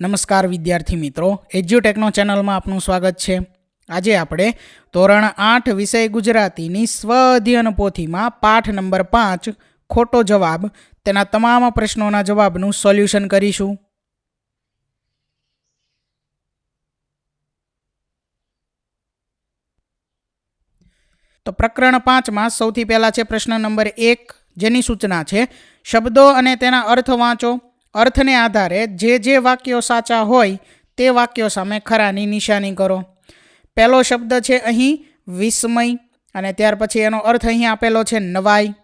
નમસ્કાર વિદ્યાર્થી મિત્રો, એજ્યુટેકનો ચેનલમાં આપનું સ્વાગત છે. આજે આપણે ધોરણ આઠ વિષય ગુજરાતીની સ્વ અધ્યયન પોથીમાં પાઠ નંબર પાંચ, ખોટો જવાબ, તેના તમામ પ્રશ્નોના જવાબનું સોલ્યુશન કરીશું. તો પ્રકરણ પાંચમાં સૌથી પહેલાં છે પ્રશ્ન નંબર એક, જેની સૂચના છે, શબ્દો અને તેના અર્થ વાંચો. અર્થને આધારે જે જે વાક્યો સાચા હોય તે વાક્યો સામે ખરાની નિશાની કરો. પહેલો શબ્દ છે અહીં વિસ્મય અને ત્યાર પછી એનો અર્થ અહીં આપેલો છે નવાઈ.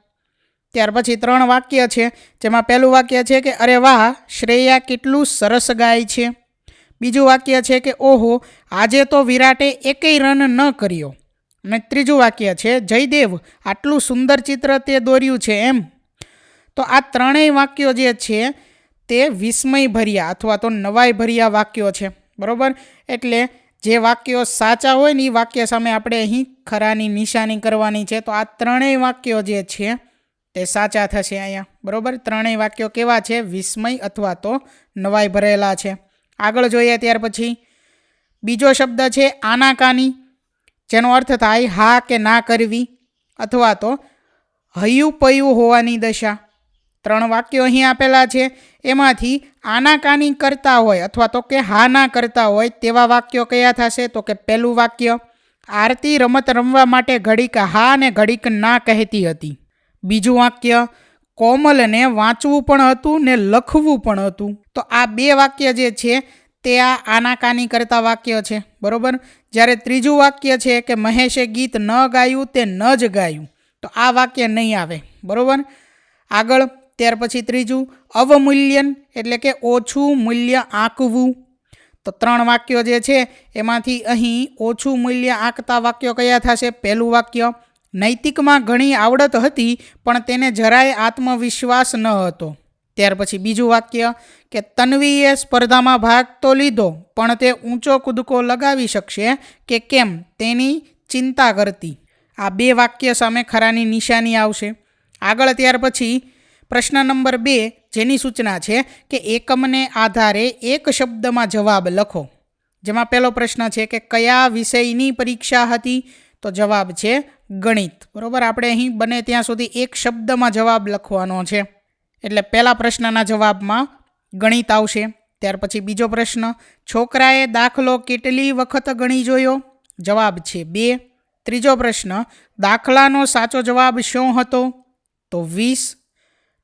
ત્યાર પછી ત્રણ વાક્ય છે, જેમાં પહેલું વાક્ય છે કે અરે વાહ, શ્રેયા કેટલું સરસ ગાય છે. બીજું વાક્ય છે કે ઓહો, આજે તો વિરાટે એકેય રન ન કર્યો. અને ત્રીજું વાક્ય છે, જયદેવ, આટલું સુંદર ચિત્ર તે દોર્યું છે એમ. તો આ ત્રણેય વાક્યો જે છે તે વિસ્મયભર્યા અથવા તો નવાઈભર્યા વાક્યો છે. બરાબર? એટલે જે વાક્યો સાચા હોય ને એ વાક્ય સામે આપણે અહીં ખરાની નિશાની કરવાની છે. તો આ ત્રણેય વાક્યો જે છે તે સાચા થશે અહીંયા. બરાબર? ત્રણેય વાક્યો કેવા છે? વિસ્મય અથવા તો નવાઈ ભરેલા છે. આગળ જોઈએ ત્યાર પછી બીજો શબ્દ છે આનાકાની, જેનો અર્થ થાય હા કે ના કરવી અથવા તો હયું પયું હોવાની દશા. ત્રણ વાક્યો અહીં આપેલા છે. એમાંથી આનાકાની કરતા હોય અથવા તો કે હા ના કરતા હોય તેવા વાક્યો કયા થશે? તો કે પહેલું વાક્ય, આરતી રમત રમવા માટે ઘડીક હા ને ઘડીક ના કહેતી હતી. બીજું વાક્ય, કોમલને વાંચવું પણ હતું ને લખવું પણ હતું. તો આ બે વાક્ય જે છે તે આ આનાકાની કરતા વાક્ય છે. બરાબર? જ્યારે ત્રીજું વાક્ય છે કે, મહેશે ગીત ન ગાયું તે ન જ ગાયું. તો આ વાક્ય નહીં આવે. બરાબર? આગળ ત્યાર પછી ત્રીજું, અવમૂલ્યન એટલે કે ઓછું મૂલ્ય આંકવું. તો ત્રણ વાક્યો જે છે, એમાંથી અહીં ઓછું મૂલ્ય આંકતા વાક્યો કયા થશે? પહેલું વાક્ય, નૈતિકમાં ઘણી આવડત હતી, પણ તેને જરાય આત્મવિશ્વાસ ન હતો. ત્યાર પછી બીજું વાક્ય, કે તન્વીએ સ્પર્ધામાં ભાગ તો લીધો, પણ તે ઊંચો કૂદકો લગાવી શકશે, કે કેમ? તેની ચિંતા કરતી. આ બે વાક્ય સામે ખરાની નિશાની આવશે. આગળ ત્યાર પછી પ્રશ્ન નંબર બે જેની સૂચના છે કે એકમને આધારે એક શબ્દમાં જવાબ લખો. જેમાં પહેલો પ્રશ્ન છે કે કયા વિષયની પરીક્ષા હતી? તો જવાબ છે ગણિત. બરાબર? આપણે અહીં બને ત્યાં સુધી એક શબ્દમાં જવાબ લખવાનો છે. એટલે પહેલા પ્રશ્નના જવાબમાં ગણિત આવશે. ત્યાર પછી બીજો પ્રશ્ન, છોકરાએ દાખલો કેટલી વખત ગણી જોયો? જવાબ છે બે. ત્રીજો પ્રશ્ન, દાખલાનો સાચો જવાબ શું હતો? તો વીસ.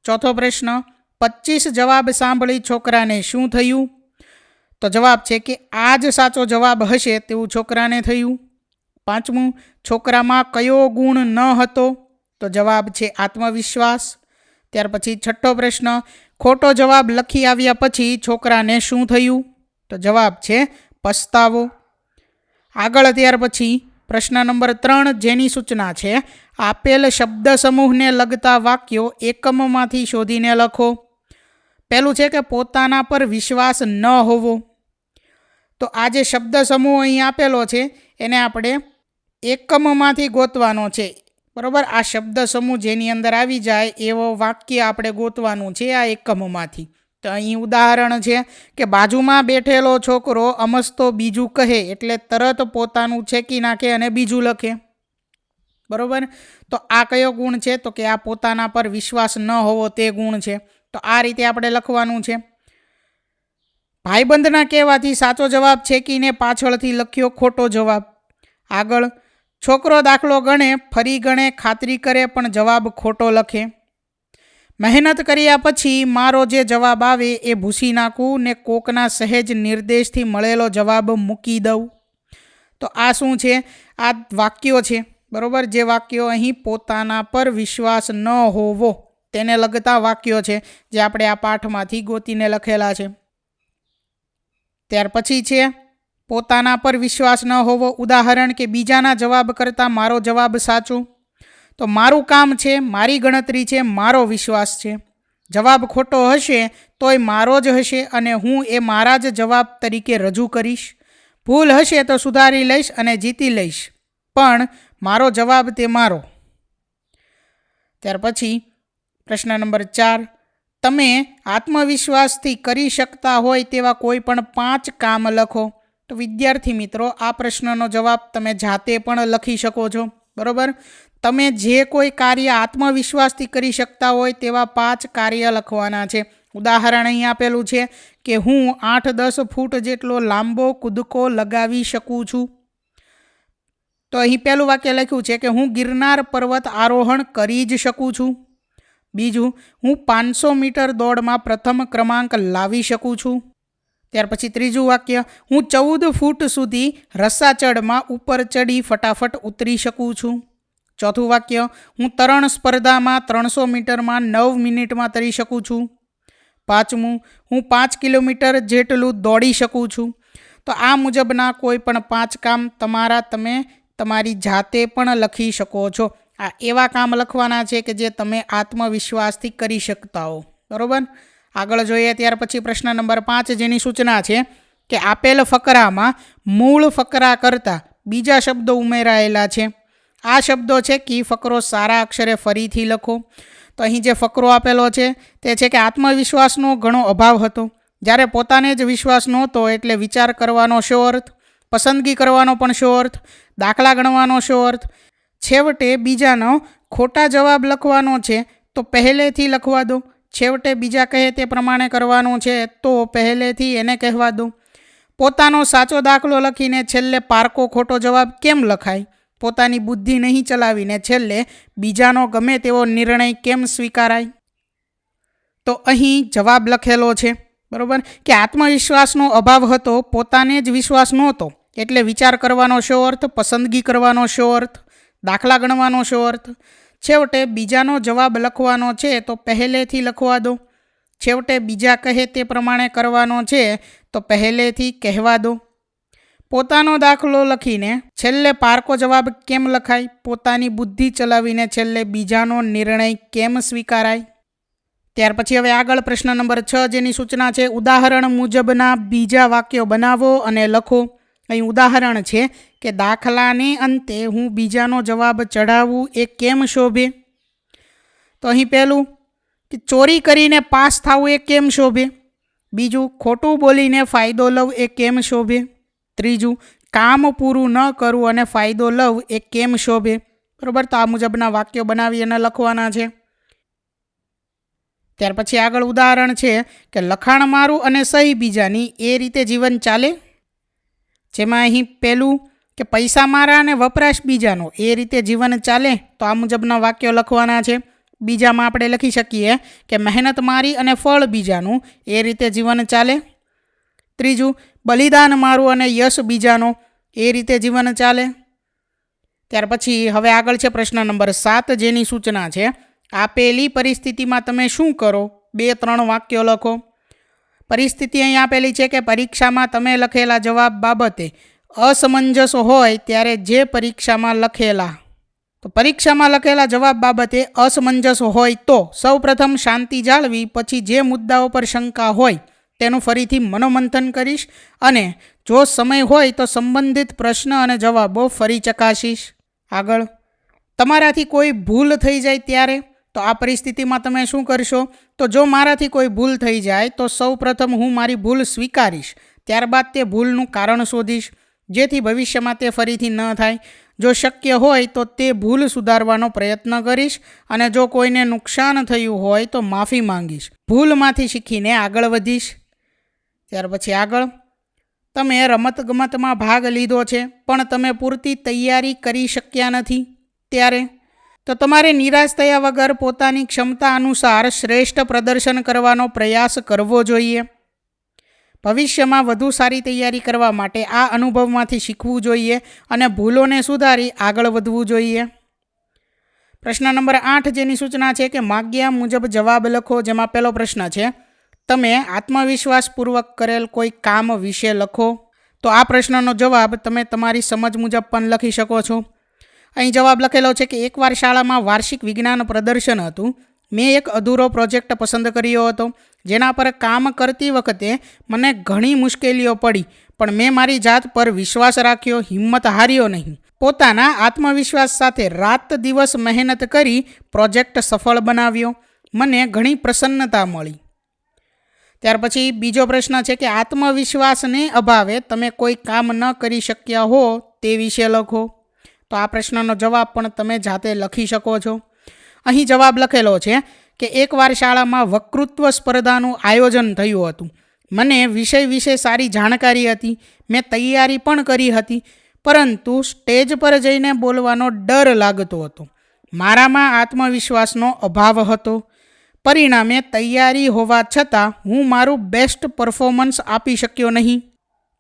ચોથો પ્રશ્ન પચીસ જવાબ સાંભળી છોકરાને શું થયું? તો જવાબ છે કે આ જ સાચો જવાબ હશે તેવું છોકરાને થયું. પાંચમું, છોકરામાં કયો ગુણ ન હતો? તો જવાબ છે આત્મવિશ્વાસ. ત્યાર પછી છઠ્ઠો પ્રશ્ન, ખોટો જવાબ લખી આવ્યા પછી છોકરાને શું થયું? તો જવાબ છે પસ્તાવો. આગળ ત્યાર પછી પ્રશ્ન નંબર ત્રણ જેની સૂચના છે, આપેલ શબ્દ સમૂહને લગતા વાક્યો એકમમાંથી શોધીને લખો. પહેલું છે કે પોતાના પર વિશ્વાસ ન હોવો. તો આ જે શબ્દ સમૂહ અહીં આપેલો છે, એને આપણે એકમમાંથી ગોતવાનો છે. બરાબર? આ શબ્દ સમૂહ જેની અંદર આવી જાય એવો વાક્ય આપણે ગોતવાનું છે, આ એકમમાંથી. તો અહીં ઉદાહરણ છે કે બાજુમાં બેઠેલો છોકરો અમસ્તો બીજું કહે એટલે તરત પોતાનું છેકી નાખે અને બીજું લખે. બરાબર? તો આ કયો ગુણ છે? તો કે આ પોતાના પર વિશ્વાસ ન હોવો તે ગુણ છે. તો આ રીતે આપણે લખવાનું છે. ભાઈબંધના કહેવાથી સાચો જવાબ છેકીને પાછળથી લખ્યો ખોટો જવાબ. આગળ, છોકરો દાખલો ગણે, ફરી ગણે, ખાતરી કરે, પણ જવાબ ખોટો લખે. મહેનત કર્યા પછી મારો જે જવાબ આવે એ ભૂસી નાખું ને કોકના સહેજ નિર્દેશથી મળેલો જવાબ મૂકી દઉં. તો આ શું છે? આ વાક્યો છે. બરાબર? જે વાક્યો અહીં પોતાના પર વિશ્વાસ ન હોવો. તેને લગતા વાક્યો છે જે આપણે આ પાઠમાંથી ગોતીને લખેલા છે. ત્યાર પછી છે, પોતાના પર વિશ્વાસ ન હોવો ઉદાહરણ કે બીજાના જવાબ કરતાં મારો જવાબ સાચો? તો મારું કામ છે, મારી ગણતરી છે, મારો વિશ્વાસ છે. જવાબ ખોટો હશે તોય મારો જ હશે અને હું એ મારા જ જવાબ તરીકે રજૂ કરીશ. ભૂલ હશે તો સુધારી લઈશ અને જીતી લઈશ. પણ મારો જવાબ તે મારો. ત્યાર પછી પ્રશ્ન નંબર ચાર. તમે આત્મવિશ્વાસથી કરી શકતા હોય તેવા કોઈ પણ પાંચ કામ લખો. તો વિદ્યાર્થી મિત્રો, આ પ્રશ્નનો જવાબ તમે જાતે પણ લખી શકો છો. બરોબર? તમે જે કોઈ કાર્ય આત્મવિશ્વાસથી કરી શકતા હોય તેવા પાંચ કાર્ય લખવાના છે. ઉદાહરણ અહીં આપેલું છે કે હું આઠ દસ ફૂટ જેટલો લાંબો કૂદકો લગાવી શકું છું. તો અહીં પહેલું વાક્ય લખ્યું છે કે હું ગિરનાર પર્વત આરોહણ કરી જ શકું છું. બીજું, હું પાંચસો મીટર દોડમાં પ્રથમ ક્રમાંક લાવી શકું છું. ત્યાર પછી ત્રીજું વાક્ય, હું ચૌદ ફૂટ સુધી રસ્સાચડમાં ઉપર ચડી ફટાફટ ઉતરી શકું છું. ચોથું વાક્ય, હું તરણ સ્પર્ધામાં ત્રણસો મીટરમાં નવ મિનિટમાં તરી શકું છું. પાંચમું, હું પાંચ કિલોમીટર જેટલું દોડી શકું છું. તો આ મુજબના કોઈ પણ પાંચ કામ તમારા તમે તમારી જાતે પણ લખી શકો છો. આ એવા કામ લખવાના છે કે જે તમે આત્મવિશ્વાસથી કરી શકતા હો. બરાબર? આગળ જોઈએ ત્યાર પછી પ્રશ્ન નંબર પાંચ જેની સૂચના છે કે આપેલ ફકરામાં મૂળ ફકરા કરતાં બીજા શબ્દો ઉમેરાયેલા છે. આ શબ્દો છે કી ફકરો સારા અક્ષરે ફરીથી લખો. તો અહીં જે ફકરો આપેલો છે, તે છે કે આત્મવિશ્વાસનો ઘણો અભાવ હતો. જ્યારે પોતાને જ વિશ્વાસ નહોતો એટલે વિચાર કરવાનો શો અર્થ, પસંદગી કરવાનો પણ શો અર્થ, દાખલા ગણવાનો શો અર્થ. છેવટે બીજાનો ખોટા જવાબ લખવાનો છે, તો પહેલેથી લખવા દો. છેવટે બીજા કહે તે પ્રમાણે કરવાનું છે, તો પહેલેથી એને કહેવા દો. પોતાનો સાચો દાખલો લખીને છેલ્લે પારકો ખોટો જવાબ કેમ લખાય? પોતાની બુદ્ધિ નહીં ચલાવીને છેલ્લે બીજાનો ગમે તેવો નિર્ણય કેમ સ્વીકારાય? તો અહીં જવાબ લખેલો છે, બરાબર? કે આત્મવિશ્વાસનો અભાવ હતો, પોતાને જ વિશ્વાસ નહોતો, એટલે વિચાર કરવાનો શો અર્થ, પસંદગી કરવાનો શો અર્થ, દાખલા ગણવાનો શો અર્થ? છેવટે બીજાનો જવાબ લખવાનો છે, તો પહેલેથી લખવા દો. છેવટે બીજા કહે તે પ્રમાણે કરવાનો છે, તો પહેલેથી કહેવા દો. પોતાનો દાખલો લખીને છેલ્લે પારકો જવાબ કેમ લખાય? પોતાની બુદ્ધિ ચલાવીને છેલ્લે બીજાનો નિર્ણય કેમ સ્વીકારાય? ત્યાર પછી હવે આગળ પ્રશ્ન નંબર છ જેની સૂચના છે, ઉદાહરણ મુજબના બીજા વાક્યો બનાવો અને લખો. અહીં ઉદાહરણ છે કે દાખલાને અંતે હું બીજાનો જવાબ ચઢાવું, એ કેમ શોભે? તો અહીં પહેલું, કે ચોરી કરીને પાસ થવું એ કેમ શોભે? બીજું, ખોટું બોલીને ફાયદો લવ એ કેમ શોભે? ત્રીજું, કામ પૂરું ન કરવું અને ફાયદો લવ એ કેમ શોભે? બરાબર, તો આ મુજબના વાક્યો બનાવી અને લખવાના છે. ત્યાર પછી આગળ ઉદાહરણ છે કે લખાણ મારું અને સહી બીજાની એ રીતે જીવન ચાલે? જેમાં અહીં પહેલું કે પૈસા મારા અને વપરાશ બીજાનો એ રીતે જીવન ચાલે? તો આ મુજબના વાક્યો લખવાના છે. બીજામાં આપણે લખી શકીએ કે મહેનત મારી અને ફળ બીજાનું એ રીતે જીવન ચાલે? ત્રીજું, બલિદાન મારું અને યશ બીજાનો એ રીતે જીવન ચાલે? ત્યાર પછી હવે આગળ છે પ્રશ્ન નંબર સાત, જેની સૂચના છે, આપેલી પરિસ્થિતિમાં તમે શું કરો? બે, ત્રણ વાક્યો લખો. પરિસ્થિતિ અહીં આપેલી છે કે પરીક્ષામાં તમે લખેલા જવાબ બાબતે અસમંજસ હોય ત્યારે જે પરીક્ષામાં લખેલા. તો પરીક્ષામાં લખેલા જવાબ બાબતે અસમંજસ હોય તો સૌપ્રથમ શાંતિ જાળવી, પછી જે મુદ્દાઓ પર શંકા હોય તેનું ફરીથી મનોમંથન કરીશ અને જો સમય હોય તો સંબંધિત પ્રશ્ન અને જવાબો ફરી ચકાસીશ આગળ. તમારાથી કોઈ ભૂલ થઈ જાય ત્યારે? તો આ પરિસ્થિતિમાં તમે શું કરશો? તો જો મારાથી કોઈ ભૂલ થઈ જાય, તો સૌ પ્રથમ હું મારી ભૂલ સ્વીકારીશ. ત્યારબાદ તે ભૂલનું કારણ શોધીશ. જેથી ભવિષ્યમાં તે ફરીથી ન થાય. જો શક્ય હોય તો તે ભૂલ સુધારવાનો પ્રયત્ન કરીશ અને જો કોઈને નુકસાન થયું હોય તો માફી માંગીશ. ભૂલમાંથી શીખીને આગળ વધીશ. ત્યાર પછી આગળ. તમે રમતગમતમાં ભાગ લીધો છે, પણ તમે પૂરતી તૈયારી કરી શક્યા નથી. ત્યારે? તો તમારે નિરાશ થયા વગર પોતાની ક્ષમતા અનુસાર શ્રેષ્ઠ પ્રદર્શન કરવાનો પ્રયાસ કરવો જોઈએ. ભવિષ્યમાં વધુ સારી તૈયારી કરવા માટે આ અનુભવમાંથી શીખવું જોઈએ અને ભૂલોને સુધારી આગળ વધવું જોઈએ. પ્રશ્ન નંબર આઠ જેની સૂચના છે કે માગ્યા મુજબ જવાબ લખો, જેમાં પહેલો પ્રશ્ન છે તમે આત્મવિશ્વાસપૂર્વક કરેલ કોઈ કામ વિશે લખો? તો આ પ્રશ્નનો જવાબ તમે તમારી સમજ મુજબ પણ લખી શકો છો. અહીં જવાબ લખેલો છે કે એકવાર શાળામાં વાર્ષિક વિજ્ઞાન પ્રદર્શન હતું, મેં એક અધૂરો પ્રોજેક્ટ પસંદ કર્યો હતો, જેના પર કામ કરતી વખતે મને ઘણી મુશ્કેલીઓ પડી, પણ મેં મારી જાત પર વિશ્વાસ રાખ્યો, હિંમત હાર્યો નહીં. પોતાના આત્મવિશ્વાસ સાથે રાત દિવસ મહેનત કરી પ્રોજેક્ટ સફળ બનાવ્યો. મને ઘણી પ્રસન્નતા મળી. ત્યાર પછી બીજો પ્રશ્ન છે કે આત્મવિશ્વાસને અભાવે તમે કોઈ કામ ન કરી શક્યા હો તે વિશે લખો. તો આ પ્રશ્નનો જવાબ પણ તમે જાતે લખી શકો છો. અહીં જવાબ લખેલો છે કે એકવાર શાળામાં વક્તૃત્વ સ્પર્ધાનું આયોજન થયું હતું. મને વિષય વિશે સારી જાણકારી હતી. મેં તૈયારી પણ કરી હતી. પરંતુ સ્ટેજ પર જઈને બોલવાનો ડર લાગતો હતો. મારામાં આત્મવિશ્વાસનો અભાવ હતો. પરિણામે તૈયારી હોવા છતાં હું મારું બેસ્ટ પરફોર્મન્સ આપી શક્યો નહીં.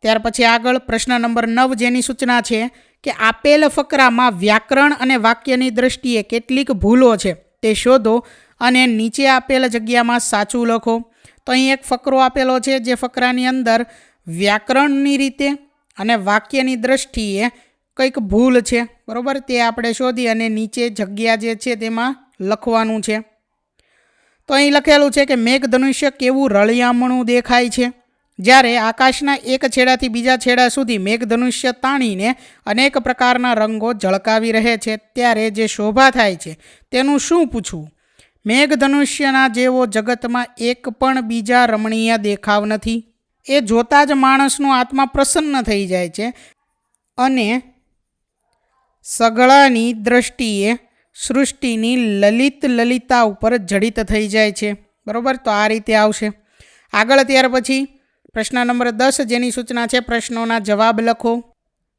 ત્યાર પછી આગળ પ્રશ્ન નંબર નવ જેની સૂચના છે કે આપેલ ફકરામાં વ્યાકરણ અને વાક્યની દ્રષ્ટિએ કેટલીક ભૂલો છે, તે શોધો અને નીચે આપેલ જગ્યામાં સાચું લખો. તો અહીં એક ફકરો આપેલો છે જે ફકરાની અંદર વ્યાકરણની રીતે અને વાક્યની દ્રષ્ટિએ કંઈક ભૂલ છે. બરાબર? તે આપણે શોધી અને નીચે જગ્યા જે છે તેમાં લખવાનું છે. તો અહીં લખેલું છે કે મેઘધનુષ્ય કેવું રળિયામણું દેખાય છે? જ્યારે આકાશના એક છેડાથી બીજા છેડા સુધી મેઘધનુષ્ય તાણીને અનેક પ્રકારના રંગો ઝળકાવી રહે છે, ત્યારે જે શોભા થાય છે, તેનું શું પૂછવું? મેઘધનુષ્યના જેવો જગતમાં એક પણ બીજા રમણીય દેખાવ નથી. એ જોતાં જ માણસનો આત્મા પ્રસન્ન થઈ જાય છે અને સગળાની દ્રષ્ટિએ સૃષ્ટિની લલિત લલિતા ઉપર જડિત થઈ જાય છે. બરાબર? તો આ રીતે આવશે. આગળ ત્યાર પછી પ્રશ્ન નંબર દસ જેની સૂચના છે, પ્રશ્નોના જવાબ લખો.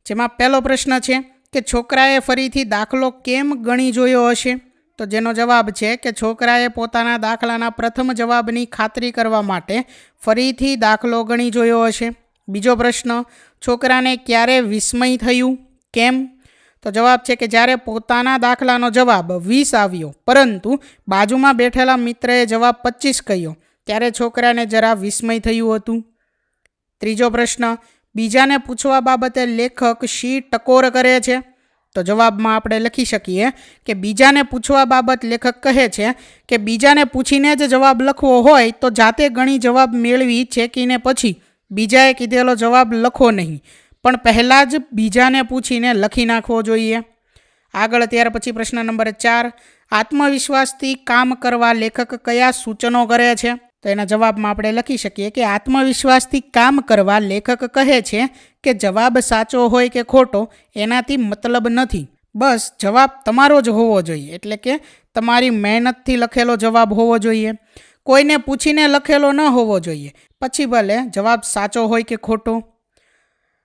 જેમાં પહેલો પ્રશ્ન છે કે છોકરાએ ફરીથી દાખલો કેમ ગણી જોયો હશે? તો જેનો જવાબ છે કે છોકરાએ પોતાના દાખલાના પ્રથમ જવાબની ખાતરી કરવા માટે ફરીથી દાખલો ગણી જોયો હશે. બીજો પ્રશ્ન, છોકરાને ક્યારે વિસ્મય થયું? કેમ? તો જવાબ છે કે જ્યારે પોતાના દાખલાનો જવાબ વીસ આવ્યો, પરંતુ બાજુમાં બેઠેલા મિત્રએ જવાબ પચીસ કહ્યો, ત્યારે છોકરાને જરા વિસ્મય થયું હતું. ત્રીજો પ્રશ્ન, બીજાને પૂછવા બાબતે લેખક શી ટકોર કરે છે? તો જવાબમાં આપણે લખી શકીએ કે બીજાને પૂછવા બાબત લેખક કહે છે કે બીજાને પૂછીને જ જવાબ લખવો હોય તો જાતે ગણી જવાબ મેળવી ચેકીને પછી બીજાએ કીધેલો જવાબ લખો નહીં. પણ પહેલાં જ બીજાને પૂછીને લખી નાખવો જોઈએ. આગળ ત્યાર પછી પ્રશ્ન નંબર ચાર, આત્મવિશ્વાસથી કામ કરવા લેખક કયા સૂચનો કરે છે? તો એના જવાબમાં આપણે લખી શકીએ કે આત્મવિશ્વાસથી કામ કરવા લેખક કહે છે કે જવાબ સાચો હોય કે ખોટો એનાથી મતલબ નથી. બસ જવાબ તમારો જ હોવો જોઈએ, એટલે કે તમારી મહેનતથી લખેલો જવાબ હોવો જોઈએ. કોઈને પૂછીને લખેલો ન હોવો જોઈએ. પછી ભલે જવાબ સાચો હોય કે ખોટો.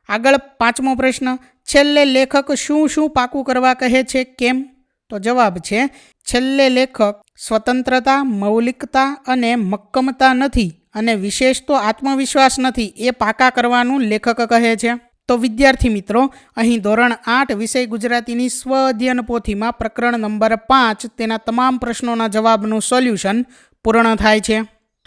આગળ પાંચમો પ્રશ્ન, છેલ્લે લેખક શું શું પાકું કરવા કહે છે, કેમ? તો જવાબ છે, છેલ્લે લેખક સ્વતંત્રતા, મૌલિકતા અને મક્કમતા નથી અને વિશેષ તો આત્મવિશ્વાસ નથી એ પાકા કરવાનું લેખક કહે છે. તો વિદ્યાર્થી મિત્રો, અહીં ધોરણ આઠ વિષય ગુજરાતીની સ્વ અધ્યયન પોથીમાં પ્રકરણ નંબર પાંચ તેના તમામ પ્રશ્નોના જવાબનું સોલ્યુશન પૂર્ણ થાય છે.